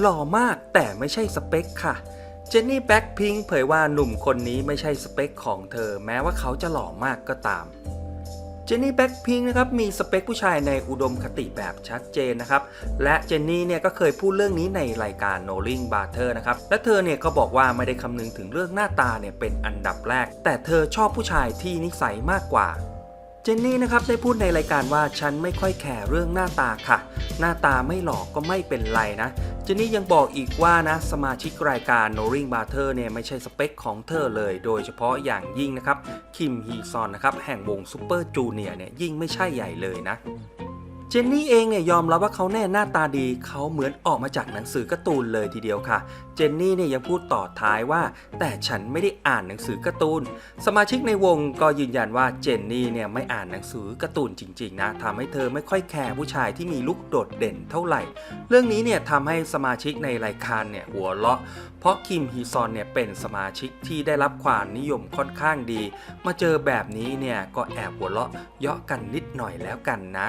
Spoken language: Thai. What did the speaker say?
หล่อมากแต่ไม่ใช่สเปคค่ะ เจนนี่แบ็คพิงเผยว่าหนุ่มคนนี้ไม่ใช่สเปคของเธอ แม้ว่าเขาจะหล่อมากก็ตาม เจนนี่แบ็คพิงนะครับมีสเปคผู้ชายในอุดมคติแบบชัดเจนนะครับ และเจนนี่เนี่ยก็เคยพูดเรื่องนี้ในรายการ No Ring Barter นะครับ และเธอเนี่ยก็บอกว่าไม่ได้คำนึงถึงเรื่องหน้าตาเนี่ยเป็นอันดับแรก แต่เธอชอบผู้ชายที่นิสัยมากกว่า เจนนี่นะครับได้พูดในรายการว่าฉันไม่ค่อยแคร์เรื่องหน้าตาค่ะ หน้าตาไม่หล่อก็ไม่เป็นไรนะ เจนนี่ยังบอกอีกว่านะ สมาชิกรายการ No Ring b a t t e r เนี่ยไม่ใช่สเปคของเธอเลย โดยเฉพาะอย่างยิ่งนะครับ คิมฮีซอนนะครับ แห่งวงซูเปอร์จูเนียร์เนี่ยยิ่งไม่ใช่ใหญ่เลยนะ เจนนี่เองเนี่ยยอมรับว่าเขาแน่หน้าตาดี เขาเหมือนออกมาจากหนังสือการ์ตูนเลยทีเดียวค่ะ เจนนี่เนี่ยยังพูดต่อท้ายว่า แต่ฉันไม่ได้อ่านหนังสือการ์ตูน สมาชิกในวงก็ยืนยันว่าเจนนี่เนี่ยไม่อ่านหนังสือการ์ตูนจริงๆนะทำให้เธอไม่ค่อยแคร์ผู้ชายที่มีลุคโดดเด่นเท่าไหร่ เรื่องนี้เนี่ยทำให้สมาชิกในรายการเนี่ยหัวเราะ เพราะคิมฮีซอนเนี่ยเป็นสมาชิกที่ได้รับความนิยมค่อนข้างดี มาเจอแบบนี้เนี่ยก็แอบหัวเราะเยาะกันนิดหน่อยแล้วกันนะ